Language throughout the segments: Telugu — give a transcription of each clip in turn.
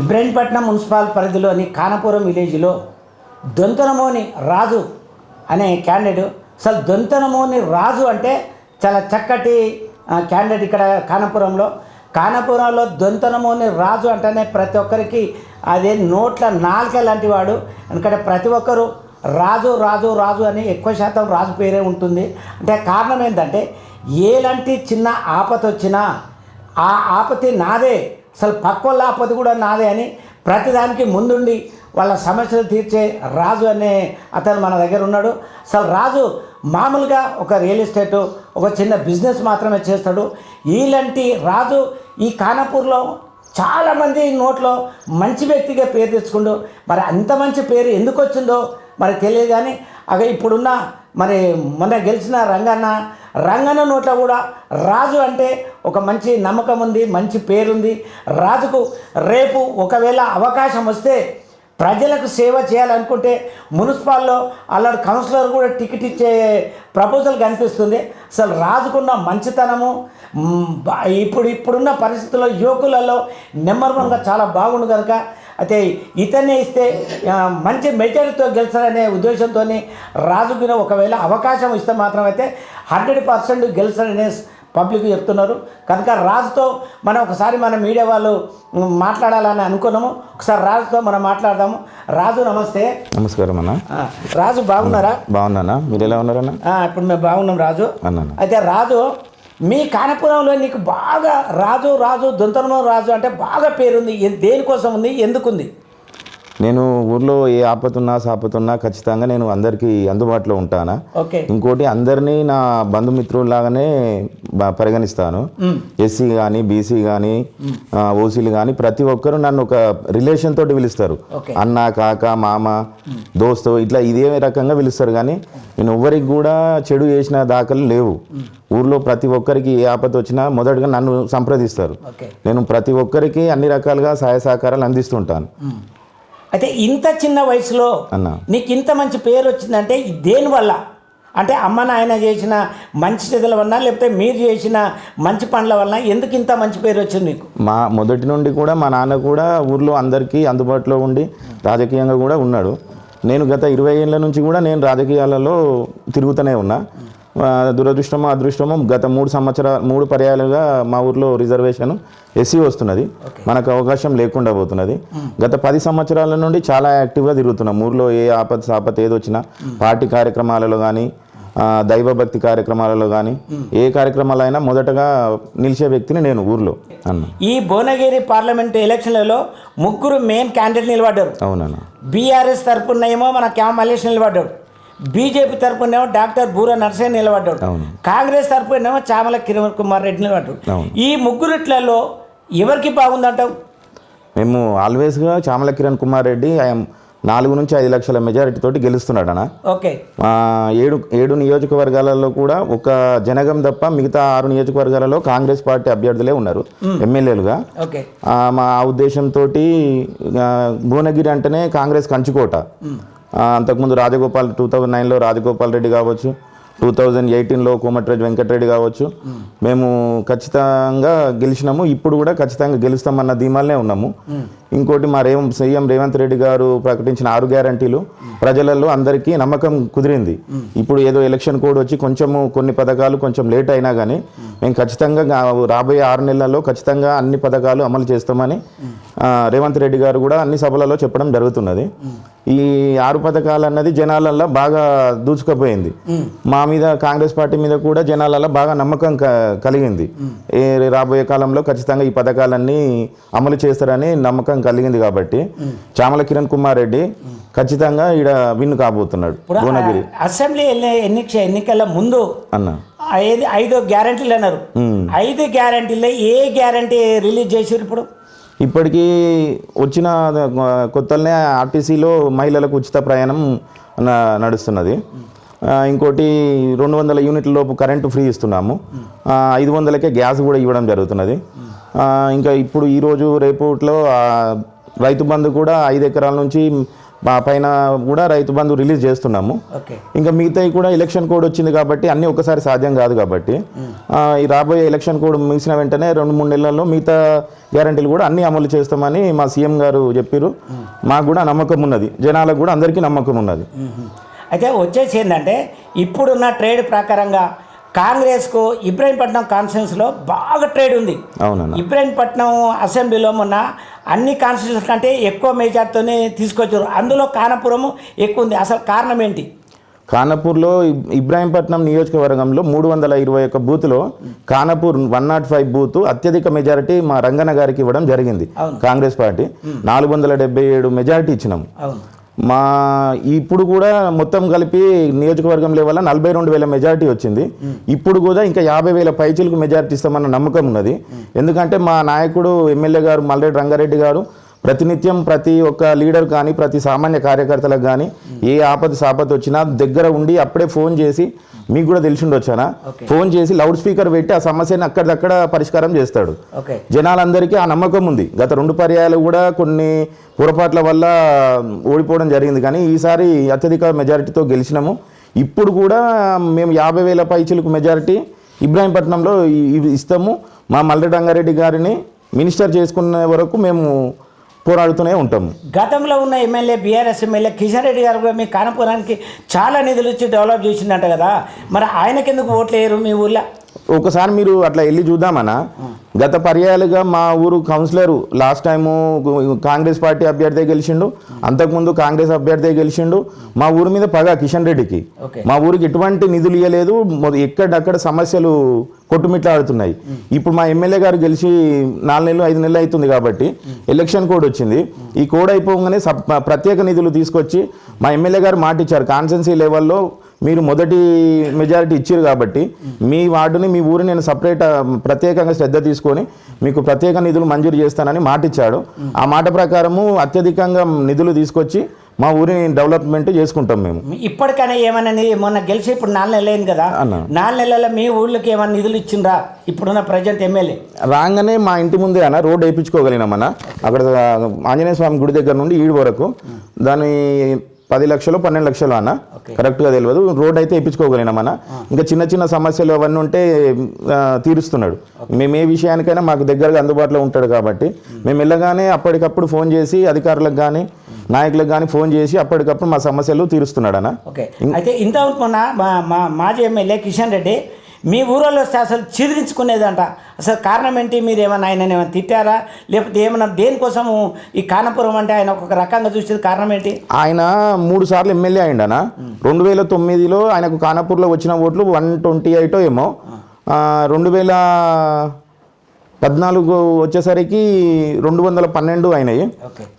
ఇబ్రహీంపట్నం మున్సిపల్ పరిధిలోని కానపురం విలేజ్లో దొంతనమోని రాజు అనే క్యాండిడేట్. అసలు దొంతనమోని రాజు అంటే చాలా చక్కటి క్యాండిడేట్ ఇక్కడ కానపురంలో. కానపురంలో దొంతనమోని రాజు అంటేనే ప్రతి ఒక్కరికి అదే నోట్ల నాలుక లాంటి వాడు. ఎందుకంటే ప్రతి ఒక్కరు రాజు రాజు రాజు అని ఎక్కువ శాతం రాజు పేరే ఉంటుంది. అంటే కారణం ఏంటంటే ఏలాంటి చిన్న ఆపత వచ్చినా ఆ ఆపతి నాదే. అసలు పక్కోళ్ళ లేకపోతే కూడా నాదే అని ప్రతిదానికి ముందుండి వాళ్ళ సమస్యలు తీర్చే రాజు అనే అతను మన దగ్గర ఉన్నాడు. అసలు రాజు మామూలుగా ఒక రియల్ ఎస్టేట్ ఒక చిన్న బిజినెస్ మాత్రమే చేస్తాడు. ఈలాంటి రాజు ఈ కానపూర్లో చాలామంది నోట్లో మంచి వ్యక్తిగా పేరు తెచ్చుకుండు. మరి అంత మంచి పేరు ఎందుకు వచ్చిందో మరి తెలియదు కానీ అగ ఇప్పుడున్న మరి మొన్న గెలిచిన రంగన్న రంగన నోట్లో కూడా రాజు అంటే ఒక మంచి నమ్మకం ఉంది మంచి పేరుంది. రాజుకు రేపు ఒకవేళ అవకాశం వస్తే ప్రజలకు సేవ చేయాలనుకుంటే మున్సిపాల్లో అలాంటి కౌన్సిలర్ కూడా టికెట్ ఇచ్చే ప్రపోజల్ కనిపిస్తుంది. అసలు రాజుకున్న మంచితనము ఇప్పుడు ఇప్పుడున్న పరిస్థితుల్లో యువకులలో నెంబర్ వన్గా చాలా బాగుండు కనుక అయితే ఇతన్నే ఇస్తే మంచి మెజారిటీతో గెలుస్తారనే ఉద్దేశంతో రాజుకి ఒకవేళ అవకాశం ఇస్తే మాత్రం అయితే హండ్రెడ్ పర్సెంట్ గెలుస్తారనే పబ్లిక్ చెప్తున్నారు. కనుక రాజుతో మనం ఒకసారి మన మీడియా వాళ్ళు మాట్లాడాలని అనుకున్నాము. ఒకసారి రాజుతో మనం మాట్లాడదాము. రాజు నమస్తే. నమస్కారం అన్న. రాజు బాగున్నారా? బాగున్నానా? మీరు ఎలా ఉన్నారన్న? ఇప్పుడు మేము బాగున్నాం రాజు. అయితే రాజు మీ కానపురంలో నీకు బాగా రాజు రాజు దొంతనమో రాజు అంటే బాగా పేరుంది. దేనికోసం ఉంది? ఎందుకుంది? నేను ఊర్లో ఏ ఆపతున్నా సాపతున్నా ఖచ్చితంగా నేను అందరికీ అందుబాటులో ఉంటాను. ఇంకోటి అందరినీ నా బంధుమిత్రుల్లాగానే పరిగణిస్తాను. ఎస్సీ కానీ బీసీ కానీ ఓసీలు కానీ ప్రతి ఒక్కరు నన్ను ఒక రిలేషన్ తోటి పిలుస్తారు. అన్న కాక మామ దోస్తు ఇట్లా ఇదే రకంగా పిలుస్తారు కానీ నేను ఎవ్వరికి కూడా చెడు చేసిన దాఖలు లేవు. ఊర్లో ప్రతి ఒక్కరికి ఏ ఆపద వచ్చినా మొదటగా నన్ను సంప్రదిస్తారు. నేను ప్రతి ఒక్కరికి అన్ని రకాలుగా సహాయ సహకారాలు అందిస్తుంటాను. అయితే ఇంత చిన్న వయసులో అన్న. నీకు ఇంత మంచి పేరు వచ్చిందంటే దేనివల్ల అంటే అమ్మ నాయన చేసిన మంచి చెదల వల్ల లేకపోతే మీరు చేసిన మంచి పనుల వల్ల ఎందుకు ఇంత మంచి పేరు వచ్చింది నీకు? మా మొదటి నుండి కూడా మా నాన్న కూడా ఊర్లో అందరికీ అందుబాటులో ఉండి రాజకీయంగా కూడా ఉన్నాడు. నేను గత ఇరవై ఏళ్ళ నుంచి కూడా నేను రాజకీయాలలో తిరుగుతూనే ఉన్నా. దురదృష్టమో అదృష్టమో గత మూడు సంవత్సరాలు మూడు పర్యాలుగా మా ఊర్లో రిజర్వేషన్ ఎస్సీ వస్తున్నది. మనకు అవకాశం లేకుండా పోతున్నది. గత పది సంవత్సరాల నుండి చాలా యాక్టివ్గా తిరుగుతున్నాం. ఊర్లో ఏ ఆపద సాపత ఏది వచ్చినా పార్టీ కార్యక్రమాలలో కానీ దైవభక్తి కార్యక్రమాలలో కానీ ఏ కార్యక్రమాలైనా మొదటగా నిలిచే వ్యక్తిని నేను ఊర్లో అన్న. ఈ భువనగిరి పార్లమెంటు ఎలక్షన్లలో ముగ్గురు మెయిన్ క్యాండిడేట్ నిలబడ్డారు. అవునన్న. బీఆర్ఎస్ తరపునేమో మన క్యామ్ మల్లేష్ నిలబడ్డాడు. బీజేపీ తరపునేమో డాక్టర్ బూర నరసయ్య నిలబడ్డాడు. కాంగ్రెస్ తరపునేమో చామల కిరణ్ కుమార్ రెడ్డి నిలబడ్డాడు. ఈ ముగ్గురిట్లలో ఎవరికి బాగుందంటావు? మేము ఆల్వేస్గా చామల కిరణ్ కుమార్ రెడ్డి ఆయన నాలుగు నుంచి ఐదు లక్షల మెజారిటీ తోటి గెలుస్తున్నాడు అన్న ఓకే ఏడు ఏడు నియోజకవర్గాలలో కూడా ఒక జనగం తప్ప మిగతా ఆరు నియోజకవర్గాలలో కాంగ్రెస్ పార్టీ అభ్యర్థులే ఉన్నారు ఎమ్మెల్యేలుగా. ఓకే. ఆ, మా ఉద్దేశంతో భువనగిరి అంటేనే కాంగ్రెస్ కంచుకోట. అంతకుముందు రాజగోపాల్ టూ థౌజండ్ నైన్లో రాజగోపాల్ రెడ్డి కావచ్చు. టూ థౌజండ్ ఎయిటీన్లో కోమటిరెడ్డి వెంకటరెడ్డి కావచ్చు. మేము ఖచ్చితంగా గెలిచినాము. ఇప్పుడు కూడా ఖచ్చితంగా గెలుస్తామన్న ధీమాలనే ఉన్నాము. ఇంకోటి మా రేవం సీఎం రేవంత్ రెడ్డి గారు ప్రకటించిన ఆరు గ్యారంటీలు ప్రజలలో అందరికీ నమ్మకం కుదిరింది. ఇప్పుడు ఏదో ఎలక్షన్ కోడ్ వచ్చి కొంచెము కొన్ని పథకాలు కొంచెం లేట్ అయినా కానీ మేము ఖచ్చితంగా రాబోయే ఆరు నెలల్లో ఖచ్చితంగా అన్ని పథకాలు అమలు చేస్తామని రేవంత్ రెడ్డి గారు కూడా అన్ని సభలలో చెప్పడం జరుగుతున్నది. ఈ ఆరు పథకాలు అన్నది జనాలల్లో బాగా దూచుకుపోయింది మా మీద కాంగ్రెస్ పార్టీ మీద కూడా జనాలలో బాగా నమ్మకం కలిగింది. రాబోయే కాలంలో ఖచ్చితంగా ఈ పథకాలన్నీ అమలు చేస్తారని నమ్మకం కలిగింది కాబట్టి. చామల కిరణ్ కుమార్ రెడ్డి ఖచ్చితంగా ఈడ విన్ కాబోతున్నాడు. భువనగిరి. అసెంబ్లీ ఎన్ని ఎన్నిక ఎన్నికల ముందు అన్న. ఐదు ఐదు గ్యారంటీలు అన్నారు. ఐదు గ్యారంటీల్లో ఏ గ్యారంటీ రిలీజ్ చేసారు ఇప్పుడు? ఇప్పటికీ వచ్చిన కొత్తలనే ఆర్టీసీలో మహిళలకు ఉచిత ప్రయాణం నడుస్తున్నది. ఇంకోటి రెండు వందల యూనిట్ల లోపు కరెంటు ఫ్రీ ఇస్తున్నాము. ఐదు వందలకే గ్యాస్ కూడా ఇవ్వడం జరుగుతున్నది. ఇంకా ఇప్పుడు ఈరోజు రేపుట్లో రైతు బంధు కూడా ఐదు ఎకరాల నుంచి మా పైన కూడా రైతు బంధు రిలీజ్ చేస్తున్నాము. ఇంకా మిగతాయి కూడా ఎలక్షన్ కోడ్ వచ్చింది కాబట్టి అన్నీ ఒకసారి సాధ్యం కాదు కాబట్టి ఈ రాబోయే ఎలక్షన్ కోడ్ ముగిసిన వెంటనే రెండు మూడు నెలల్లో మిగతా గ్యారంటీలు కూడా అన్నీ అమలు చేస్తామని మా సీఎం గారు చెప్పారు మాకు కూడా నమ్మకం ఉన్నది. జనాలకు కూడా అందరికీ నమ్మకం ఉన్నది. అయితే వచ్చేసి ఏంటంటే ఇప్పుడున్న ట్రేడ్ ప్రకారంగా కాంగ్రెస్కు ఇబ్రాహీంపట్నం కాన్ఫరెన్స్లో బాగా ట్రేడ్ ఉంది. ఇబ్రాహీంపట్నం అసెంబ్లీలో మొన్న అన్ని కాన్స్టిట్యూన్స్ కంటే ఎక్కువ మెజార్టీతోనే తీసుకొచ్చారు. అందులో కానపురము ఎక్కువ ఉంది. అసలు కారణం ఏంటి? ఖానాపూర్లో ఇబ్- ఇబ్రాహీంపట్నం నియోజకవర్గంలో మూడు వందల ఇరవై ఒక్క బూత్లో Khanapur one not five booth అత్యధిక మెజారిటీ మా రంగన్న గారికి ఇవ్వడం జరిగింది. Congress party. నాలుగు వందల డెబ్బై ఏడు మెజారిటీ ఇచ్చినాం అవును. మా ఇప్పుడు కూడా మొత్తం కలిపి నియోజకవర్గం లెవెల్ నలభై రెండు వేల మెజారిటీ వచ్చింది. ఇప్పుడు కూడా ఇంకా యాభై వేల పైచీలకు మెజారిటీ ఇస్తామన్న నమ్మకం ఉన్నది. ఎందుకంటే మా నాయకుడు ఎమ్మెల్యే గారు మల్లెడ్డి రంగారెడ్డి గారు ప్రతినిత్యం ప్రతి ఒక్క లీడర్ కానీ ప్రతి సామాన్య కార్యకర్తలకు కానీ ఏ ఆపద సాపద వచ్చినా దగ్గర ఉండి అప్పుడే ఫోన్ చేసి మీకు కూడా తెలిసి ఉండొచ్చానా. ఫోన్ చేసి లౌడ్ స్పీకర్ పెట్టి ఆ సమస్యని అక్కడిదక్కడ పరిష్కారం చేస్తాడు. జనాలందరికీ ఆ నమ్మకం ఉంది. గత రెండు పర్యాయాలు కూడా కొన్ని పొరపాట్ల వల్ల ఓడిపోవడం జరిగింది. కానీ ఈసారి అత్యధిక మెజారిటీతో గెలిచినాము. ఇప్పుడు కూడా మేము యాభై వేల పైచులకు మెజారిటీ ఇబ్రాహీంపట్నంలో ఇస్తాము. మా మల్లె రంగారెడ్డి గారిని మినిస్టర్ చేసుకునే వరకు మేము పోరాడుతూనే ఉంటాం. గతంలో ఉన్న MLA BRS MLA Kishan Reddy గారు కూడా మీ కానపురానికి చాలా నిధులు ఇచ్చి డెవలప్ చేసిందంట కదా. మరి ఆయనకెందుకు ఓట్లు వేయరు మీ ఊర్లో ఒకసారి మీరు అట్లా వెళ్ళి చూద్దామన్నా గత పర్యాలుగా మా ఊరు councillor last time Congress party అభ్యర్థి గెలిచిండు అంతకుముందు కాంగ్రెస్ అభ్యర్థి గెలిచిండు. మా ఊరి మీద పగ కిషన్ రెడ్డికి. మా ఊరికి ఎటువంటి నిధులు ఇవ్వలేదు ఎక్కడక్కడ సమస్యలు కొట్టుమిట్లాడుతున్నాయి. ఇప్పుడు మా ఎమ్మెల్యే గారు గెలిచి నాలుగు నెలలు ఐదు నెలలు అవుతుంది కాబట్టి ఎలక్షన్ కోడ్ వచ్చింది. ఈ కోడ్ అయిపోగానే ప్రత్యేక నిధులు తీసుకొచ్చి మా ఎమ్మెల్యే గారు మాట ఇచ్చారు కాన్సెన్సీ లెవెల్లో మీరు మొదటి మెజారిటీ ఇచ్చారు కాబట్టి మీ వార్డుని మీ ఊరిని నేను సపరేట్ ప్రత్యేకంగా శ్రద్ధ తీసుకొని మీకు ప్రత్యేక నిధులు మంజూరు చేస్తానని మాట ఇచ్చాడు ఆ మాట ప్రకారము అత్యధికంగా నిధులు తీసుకొచ్చి మా ఊరిని డెవలప్మెంట్ చేసుకుంటాం మేము. ఇప్పటికైనా ఏమన్నా ని- మొన్న గెలిచి ఇప్పుడు నాలుగు నెలలు అయింది కదా. అన్న. నాలుగు నెలల్లో మీ ఊళ్ళకి ఏమన్నా నిధులు ఇచ్చిండ్రా? ఇప్పుడున్న ప్రజెంట్ ఎమ్మెల్యే. రాగానే మా ఇంటి ముందే అన్న రోడ్ వేయించుకోగలిగినామన్న అక్కడ ఆంజనేయ స్వామి గుడి దగ్గర నుండి ఈడు వరకు. దాని పది లక్షలు పన్నెండు లక్షలు అన్న. కరెక్ట్గా తెలియదు రోడ్ అయితే వేయించుకోగలిగినామన్న ఇంకా చిన్న చిన్న సమస్యలు అవన్నీ ఉంటే తీరుస్తున్నాడు. మేము ఏ విషయానికైనా మాకు దగ్గరగా అందుబాటులో ఉంటాడు కాబట్టి మేము. వెళ్ళగానే అప్పటికప్పుడు ఫోన్ చేసి అధికారులకు కానీ నాయకులకు కానీ ఫోన్ చేసి అప్పటికప్పుడు మా సమస్యలు తీరుస్తున్నాడు అన్న. ఓకే. అయితే ఇంత మా మాజీ ఎమ్మెల్యే కిషన్ రెడ్డి మీ ఊరిలో వస్తే అసలు చిదిరించుకునేదంట. అసలు కారణం ఏంటి? మీరు ఏమన్నా ఆయన ఏమైనా తిట్టారా? లేకపోతే ఏమన్నా దేనికోసము ఈ కానపురం అంటే ఆయన ఒక రకంగా చూసేది కారణం ఏంటి? ఆయన మూడు సార్లు ఎమ్మెల్యే అయిండన రెండు వేల తొమ్మిదిలో ఆయనకు కానాపూర్లో వచ్చిన ఓట్లు వన్ ట్వంటీ ఎయిట్ ఏమో. రెండు వేల పద్నాలుగు వచ్చేసరికి రెండు వందల పన్నెండు అయినాయి.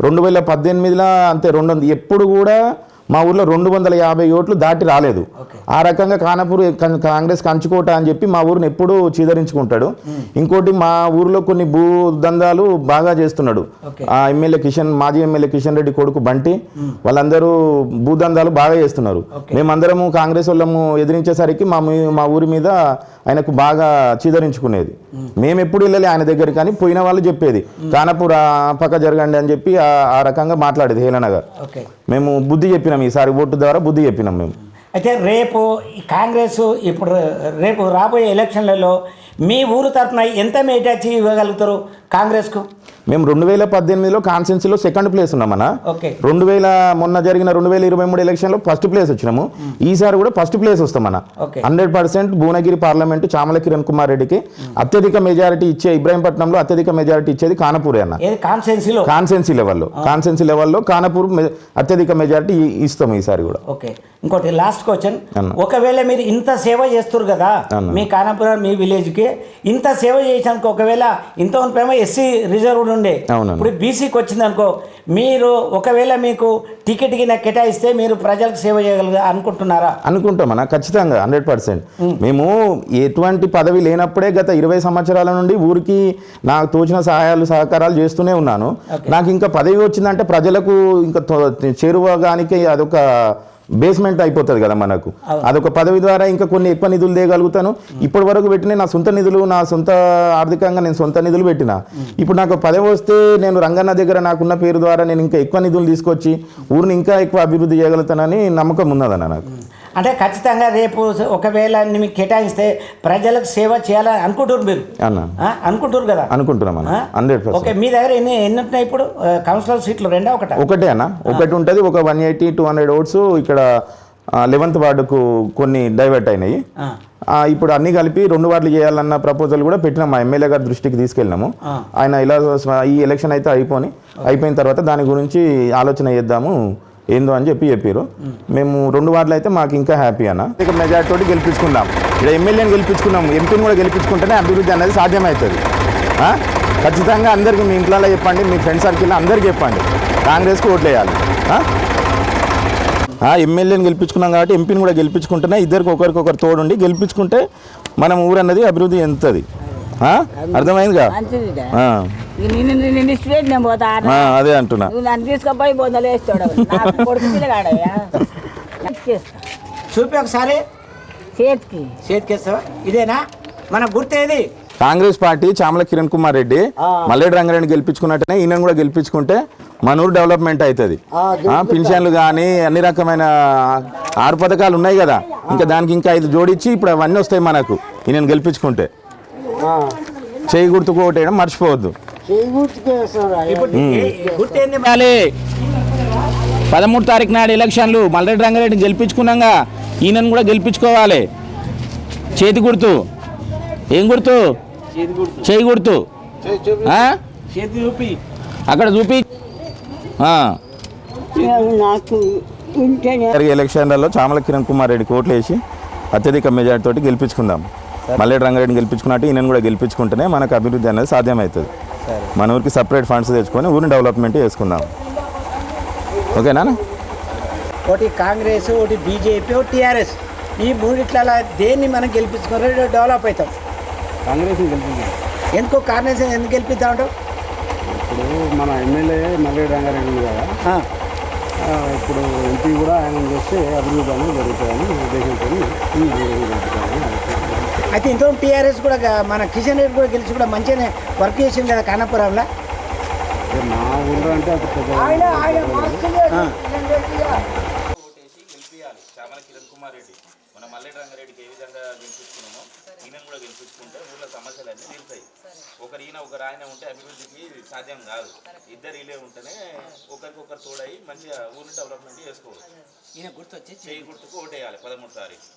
రెండు వేల పద్దెనిమిదిలో అంతే రెండు వందల ఎప్పుడు కూడా మా ఊర్లో రెండు వందల యాభై ఓట్లు దాటి రాలేదు. ఆ రకంగా కానపూర్ కాంగ్రెస్ కంచుకోట అని చెప్పి మా ఊరిని ఎప్పుడూ చీదరించుకుంటాడు. ఇంకోటి మా ఊరిలో కొన్ని భూ దందాలు బాగా చేస్తున్నాడు. ఆ ఎమ్మెల్యే కిషన్ మాజీ ఎమ్మెల్యే కిషన్ రెడ్డి కొడుకు బంటి వాళ్ళందరూ భూదందాలు బాగా చేస్తున్నారు. మేమందరము కాంగ్రెస్ వాళ్ళము ఎదిరించేసరికి మా మీ- ఊరి మీద ఆయనకు బాగా చీదరించుకునేది. మేము. ఎప్పుడు వెళ్ళాలి ఆయన దగ్గర కానీ పోయిన వాళ్ళు చెప్పేది. కానపూర్ ఆ పక్క జరగండి అని చెప్పి ఆ- రకంగా మాట్లాడేది హేళనగా. ఓకే. మేము బుద్ధి చెప్పినాం ఈసారి ఓటు ద్వారా బుద్ధి చెప్పినాం మేము. అయితే రేపు కాంగ్రెస్ ఇప్పుడు రేపు రాబోయే ఎలక్షన్లలో మీ ఊరు తరఫున ఎంత మేటాచి ఇవ్వగలుగుతారు కాంగ్రెస్కు? మేము రెండు వేల పద్దెనిమిదిలో కాన్స్టెన్సీలో సెకండ్ ప్లేస్ ఉన్నామన్న. రెండు వేల మొన్న జరిగిన రెండు వేల ఇరవై మూడు ఎలక్షన్లో ఫస్ట్ ప్లేస్ వచ్చినాము. ఈసారి కూడా first place వస్తామన్న. Hundred percent Bhuvanagiri parliament Chamala Kiran Kumar రెడ్డికి అత్యధిక మెజారిటీ ఇచ్చే ఇబ్రాహీంపట్నంలో అత్యధిక మెజారిటీ ఇచ్చేది కానపూరే అన్న. కాన్సెన్సీలో కాన్సెన్సీ లెవెల్లో. కాన్సెన్సీ లెవెల్లో కానపూర్ అత్యధిక మెజారిటీ ఇ- ఇస్తాం ఈసారి కూడా. ఓకే ఇంకోటి లాస్ట్ క్వశ్చన్. ఒకవేళ మీరు ఇంత సేవ చేస్తారు కదా. మీ కానపురం మీ విలేజ్కి ఇంత సేవ చేసానికి ఒకవేళ ఇంత ఉంటేమో ఎస్సీ రిజర్వ్డ్ ఉండే. ఇప్పుడు బీసీకి వచ్చింది అనుకో మీరు ఒకవేళ మీకు టికెట్ గిన కేటాయిస్తే మీరు ప్రజలకు సేవ చేయగలరు అనుకుంటున్నారా? అనుకుంటామన్నా ఖచ్చితంగా హండ్రెడ్ పర్సెంట్. మేము ఎటువంటి పదవి లేనప్పుడే గత ఇరవై సంవత్సరాల నుండి ఊరికి నాకు తోచిన సహాయాలు సహకారాలు చేస్తూనే ఉన్నాను. నాకు ఇంకా పదవి వచ్చిందంటే ప్రజలకు ఇంకా చేరువగానికి అదొక బేస్మెంట్ అయిపోతుంది కదా మనకు. అదొక పదవి ద్వారా ఇంకా కొన్ని ఎక్కువ నిధులు తేయగలుగుతాను ఇప్పటి వరకు పెట్టిన నా సొంత నిధులు నా సొంత ఆర్థికంగా నేను సొంత నిధులు పెట్టిన. ఇప్పుడు నాకు పదవి వస్తే నేను రంగన్న దగ్గర నాకున్న పేరు ద్వారా నేను ఇంకా ఎక్కువ నిధులు తీసుకొచ్చి ఊరిని ఇంకా ఎక్కువ అభివృద్ధి చేయగలుగుతానని నమ్మకం ఉన్నదన్న నాకు. అంటే ఖచ్చితంగా రేపు ఒకవేళ మీకు కేటాయిస్తే ప్రజలకు సేవ చేయాలని అనుకుంటారు మీరు? అనుకుంటారు కదా? అనుకుంటున్నాం? హండ్రెడ్ ఓకే మీ దగ్గర ఎన్ని ఎన్ని ఉంటున్నాయి ఇప్పుడు? కౌన్సిలర్ సీట్లు రెండా ఒకటా? ఒకటే అన్న. ఒకటి ఉంటుంది ఒక one eighty two hundred votes ఇక్కడ లెవెంత్ వార్డుకు కొన్ని డైవర్ట్ అయినాయి. ఇప్పుడు అన్ని కలిపి రెండు వార్డులు చేయాలన్న ప్రపోజల్ కూడా పెట్టినాం. మా ఎమ్మెల్యే గారి దృష్టికి తీసుకెళ్ళినాము. ఆయన ఇలా ఈ ఎలక్షన్ అయితే అయిపోని అయిపోయిన తర్వాత దాని గురించి ఆలోచన చేద్దాము. ఏందో అని చెప్పి చెప్పారు మేము రెండు వార్డులు అయితే మాకు ఇంకా హ్యాపీ అన్న. ఇక మెజార్టీ తోటి గెలిపించుకుందాం. ఇక్కడ ఎమ్మెల్యేని గెలిపించుకున్నాం. ఎంపీని కూడా గెలిపించుకుంటేనే అభివృద్ధి అనేది సాధ్యమవుతుంది. ఖచ్చితంగా అందరికీ మీ ఇంట్లో చెప్పండి మీ ఫ్రెండ్ సర్కిల్ అందరికీ చెప్పండి. కాంగ్రెస్కి ఓట్లేయాలి. ఎమ్మెల్యేని గెలిపించుకున్నాం కాబట్టి ఎంపీని కూడా గెలిపించుకుంటేనే ఇద్దరికి ఒకరికొకరు తోడుండి గెలిపించుకుంటే మనం ఊరన్నది అభివృద్ధి ఎంతది అర్థమైందిగా? అదే అంటున్నా. తీసుకుపోయి చూపి ఒకసారి. చేతికి. చేతికేస్తావా? ఇదేనా? మన గుర్తు ఏది? కాంగ్రెస్ పార్టీ చామల కిరణ్ కుమార్ రెడ్డి మల్లెడి రంగారెడ్డి గెలిపించుకున్నట్టునే ఈయన కూడా గెలిపించుకుంటే మన ఊరు డెవలప్మెంట్ అవుతుంది పింఛన్లు కానీ అన్ని రకమైన ఆరు పథకాలు ఉన్నాయి కదా. ఇంకా దానికి ఇంకా ఐదు జోడించి ఇప్పుడు అవన్నీ వస్తాయి మనకు ఈయన గెలిపించుకుంటే. చేయి గుర్తుకు ఓటేయడం మర్చిపోవద్దు. పదమూడు తారీఖు నాడు ఎలక్షన్లు మల్లరెడ్డి రంగారెడ్డి గెలిపించుకున్నాగా. ఈయనను కూడా గెలిపించుకోవాలి. చేతి గుర్తు. ఏం గుర్తు? చేయి గుర్తు. ఆ? చేతి చూపి. అక్కడ చూపి. ఎలక్షన్లలో చామల కిరణ్ కుమార్ రెడ్డి కోట్లు వేసి అత్యధిక మెజార్టీ తోటి గెలిపించుకుందాం. మల్లెడి రంగారెడ్డిని గెలిపించుకున్నట్టు ఈయన కూడా గెలిపించుకుంటేనే మనకు అభివృద్ధి అనేది సాధ్యమవుతుంది. మన ఊరికి సపరేట్ ఫండ్స్ తెచ్చుకొని ఊరిని డెవలప్మెంట్ చేసుకుందాం. ఓకేనా ఒకటి కాంగ్రెస్ ఒకటి బీజేపీ ఒకటి టీఆర్ఎస్. ఈ మూడిట్ల దేన్ని మనం గెలిపించుకుని డెవలప్ అవుతాం. గెలిపించారు ఎందుకో కాంగ్రెస్ ఎందుకు గెలిపిద్దాం ఇప్పుడు మన ఎమ్మెల్యే మల్లెడి రంగారెడ్డి కదా. ఇప్పుడు ఎంపీ కూడా ఆయన చేస్తే అభివృద్ధి అనేది జరుగుతుందని ఉద్దేశంతో అయితే ఇంట్లో టీఆర్ఎస్ కూడా మన కిషన్ రెడ్డి కూడా గెలిచి కూడా మంచిగానే వర్క్ చేసింది కదా కానాపురంలో మా ఊళ్ళో అంటే మన మల్లెడి రంగారెడ్డికి ఏ విధంగా గెలిపించుకున్నామో ఈయన కూడా గెలిపించుకుంటే ఊళ్ళో సమస్యలన్నీ తీరుతాయి. ఒకరు ఈయన ఒకరు ఆయన ఉంటే అభివృద్ధికి సాధ్యం కాదు. ఇద్దరు ఇలే ఉంటేనే ఒకరికొకరు తోడయి మంచిగా ఊరిని డెవలప్మెంట్ చేసుకోవచ్చు. ఈయన గుర్తొచ్చి చేయి గుర్తుకు ఓటేయాలి పదమూడు తారీఖు.